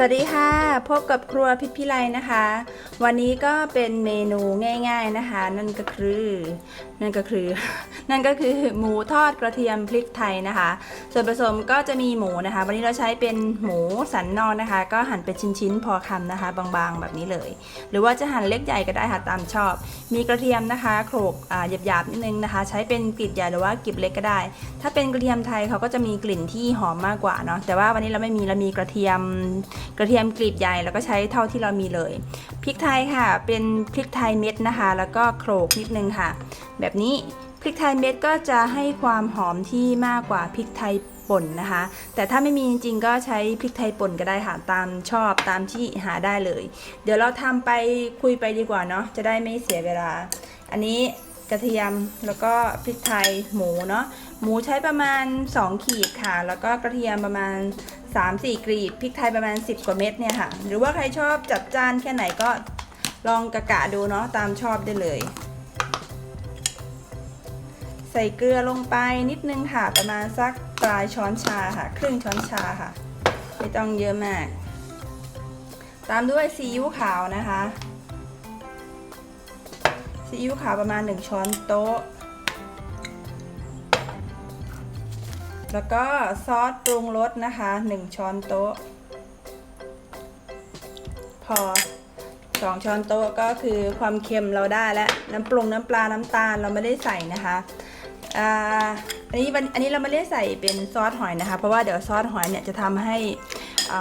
สวัสดีค่ะ พบกับครัวพิพิไลนะคะ วันนี้ก็เป็นเมนูง่าย ๆนะคะ นั่นก็คือ นั่นก็คือ นั่นก็คือหมูทอดกระเทียมพริกไทยนะคะ ส่วนผสมก็จะมีหมูนะคะ วันนี้เราใช้เป็นหมูสันนอกนะคะ ก็หั่นเป็นชิ้นๆพอคำนะคะ บางๆแบบนี้เลย หรือว่าจะหั่นเล็กใหญ่ก็ได้ค่ะตามชอบ มีกระเทียมนะคะโขลกหยาบๆนิดนึงนะคะ ใช้เป็นกลีบใหญ่หรือว่ากลีบเล็กก็ได้ ถ้าเป็นกระเทียมไทยเขาก็จะมีกลิ่นที่หอมมากกว่าเนาะแต่ว่าวันนี้เราไม่มีเรามีกระเทียมกระเทียมกลีบใหญ่แล้วก็ใช้เท่าที่เรามีเลยพริกไทยค่ะ เป็นพริกไทยเม็ดนะคะ แล้วก็โขลกนิดนึงค่ะ แบบนี้พริกไทยเม็ดก็จะให้ความหอมที่มากกว่าพริกไทยป่นนะคะ แต่ถ้าไม่มีจริงๆก็ใช้พริกไทยป่นก็ได้ค่ะตามชอบตามที่หาได้เลย เดี๋ยวเราทำไปคุยไปดีกว่าเนาะจะได้ไม่เสียเวลา อันนี้ กระเทียมแล้วก็พริกไทยหมูเนาะหมูใช้ประมาณ 2 ขีดค่ะ แล้วก็กระเทียมประมาณ 3-4 กรีบพริกไทยประมาณ 10 กว่าเม็ดเนี่ยค่ะ หรือว่าใครชอบจัดจานแค่ไหนก็ลองกะกะดูเนาะตามชอบได้เลย ใส่เกลือลงไปนิดนึงค่ะ ประมาณสักปลายช้อนชาค่ะ ครึ่งช้อนชาค่ะ ไม่ต้องเยอะมาก ตามด้วยซีอิ๊วขาวนะคะ ซีอิ๊วขาวประมาณ 1 ช้อนโต๊ะ แล้วก็ซอสปรุงรสนะคะ 1 ช้อนโต๊ะ พอ 2 ช้อนโต๊ะก็คือความเค็มเราได้แล้ว น้ำปรุงน้ำปลาน้ำตาลเราไม่ได้ใส่นะคะอันนี้วันอันนี้เราไม่ได้ใส่เป็นซอสหอยนะคะ เพราะว่าเดี๋ยวซอสหอยเนี่ยจะทำให้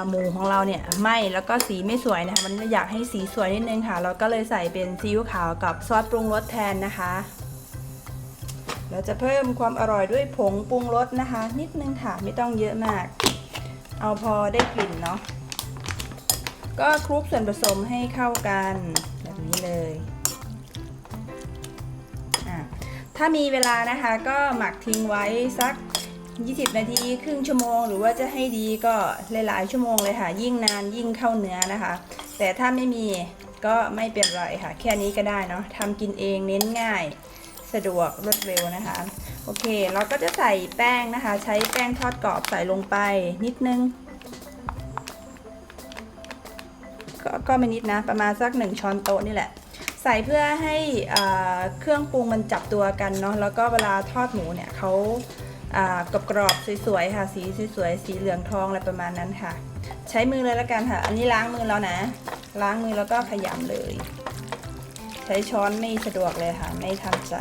หมูของเราเนี่ยไหม้แล้วก็สีไม่สวยนะคะมันอยากให้สีสวยนิดนึงค่ะ เราก็เลยใส่เป็นซีอิ๊วขาวกับซอสปรุงรสแทนนะคะ เราจะเพิ่มความอร่อยด้วยผงปรุงรสนะคะ นิดนึงค่ะไม่ต้องเยอะมาก เอาพอได้กลิ่นเนาะก็คลุกส่วนผสมให้เข้ากันแบบนี้เลยถ้ามีเวลานะคะก็หมักทิ้งไว้สัก 20 นาทีครึ่งชั่วโมง หรือว่าจะให้ดีก็หลายๆชั่วโมงเลยค่ะ ยิ่งนานยิ่งเข้าเนื้อนะคะ แต่ถ้าไม่มีก็ไม่เป็นไรค่ะ แค่นี้ก็ได้เนาะทำกินเองเน้นง่าย สะดวกรวดเร็วนะคะ โอเค เราก็จะใส่แป้งนะคะ ใช้แป้งทอดกรอบใส่ลงไปนิดนึงก็ก็ไม่นิดนะ ประมาณสักหนึ่งช้อนโต๊ะนี่แหละใส่เพื่อให้อ่าเครื่องปรุงมันจับตัวกันเนาะแล้วก็เวลาทอดหมูเนี่ยเขา กรอบกรอบๆสวยๆค่ะ สีสวยๆสีเหลืองทองอะไรประมาณนั้นค่ะ ใช้มือเลยละกันค่ะ อันนี้ล้างมือแล้วนะ ล้างมือแล้วก็ขยำเลย ใช้ช้อนไม่สะดวกเลยค่ะ ไม่ทันใจ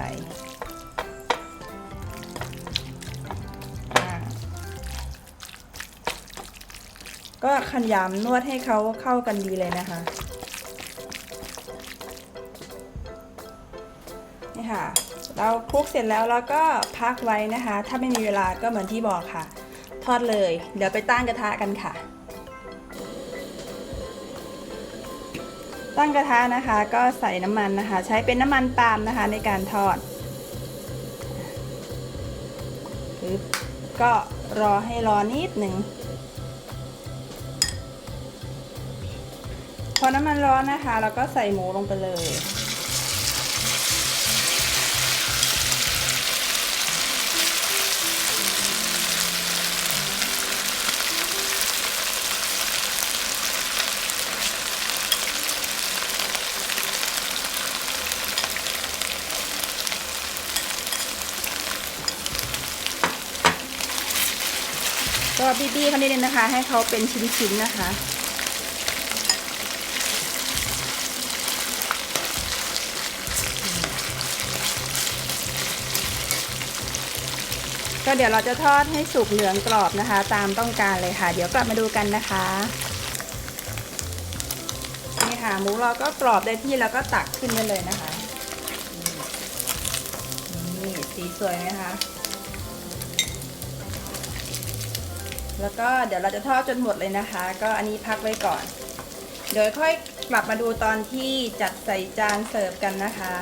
ก็ขยำนวดให้เขาเข้ากันดีเลยนะคะ นี่ค่ะ เราคลุกเสร็จแล้วเราก็พักไว้นะคะ ถ้าไม่มีเวลาก็เหมือนที่บอกค่ะ ทอดเลย เดี๋ยวไปตั้งกระทะกันค่ะ ตั้งกระทะนะคะก็ใส่น้ำมันนะคะ ใช้เป็นน้ำมันปาล์มนะคะในการทอดก็รอให้ร้อนนิดหนึ่งพอน้ำมันร้อนนะคะ เราก็ใส่หมูลงไปเลย ก็บี้ๆเขานิดนึงนะคะ ให้เขาเป็นชิ้นๆนะคะก็เดี๋ยวเราจะทอดให้สุกเหลืองกรอบนะคะ ตามต้องการเลยค่ะ เดี๋ยวกลับมาดูกันนะคะนี่ค่ะหมูเราก็กรอบได้ที่แล้วก็ตักขึ้นได้เลยนะคะนี่สีสวยไหมคะ แล้วก็เดี๋ยวเราจะทอดจนหมดเลยนะคะ ก็อันนี้พักไว้ก่อน เดี๋ยวค่อยกลับมาดูตอนที่จัดใส่จานเสิร์ฟกันนะคะ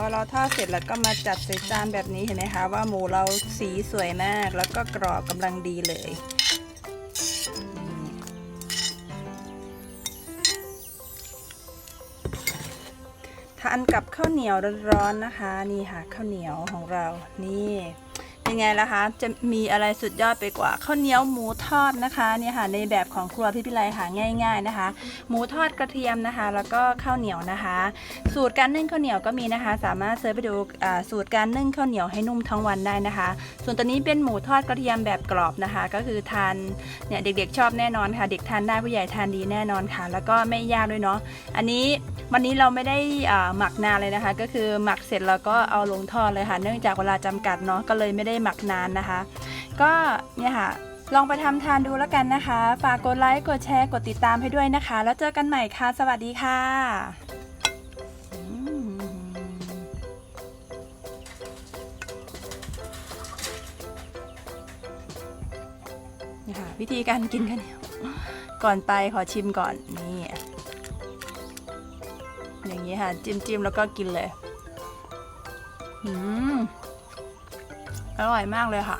อเราทอดเสร็จแล้วก็มาจัดใส่จานแบบนี้เห็นไหมคะว่าหมูเราสีสวยมากแล้วก็กรอบกำลังดีเลยทานกับข้าวเหนียวร้อนๆนะคะ นี่ค่ะข้าวเหนียวของเรานี่ เป็นไงล่ะคะ จะมีอะไรสุดยอดไปกว่าข้าวเหนียวหมูทอดนะคะเนี่ยค่ะในแบบของครัวพี่พิไลค่ะง่าย ๆนะคะ หมูทอดกระเทียมนะคะ แล้วก็ข้าวเหนียวนะคะ สูตรการนึ่งข้าวเหนียวก็มีนะคะ สามารถเซิร์ชไปดูสูตรการนึ่งข้าวเหนียวให้นุ่มทั้งวันได้นะคะ ส่วนตัวนี้เป็นหมูทอดกระเทียมแบบกรอบนะคะ ก็คือทานเนี่ยเด็กๆชอบแน่นอนค่ะ เด็กทานได้ผู้ใหญ่ทานดีแน่นอนค่ะ แล้วก็ไม่ยากด้วยเนาะอันนี้วันนี้เราไม่ได้หมักนานเลยนะคะ ก็คือหมักเสร็จแล้วก็เอาลงทอดเลยค่ะ เนื่องจากเวลาจำกัดเนาะก็เลยไม่ได้หมักนานนะคะ ก็เนี่ยค่ะ ลองไปทำทานดูแล้วกันนะคะ ฝากกดไลค์ กดแชร์ กดติดตามให้ด้วยนะคะ แล้วเจอกันใหม่ค่ะ สวัสดีค่ะนี่ค่ะวิธีการกินกันเนี่ยก่อนไปขอชิมก่อนนี่อย่างนี้ค่ะ จิ้มจิ้มๆแล้วก็กินเลย อืม อร่อยมากเลยค่ะ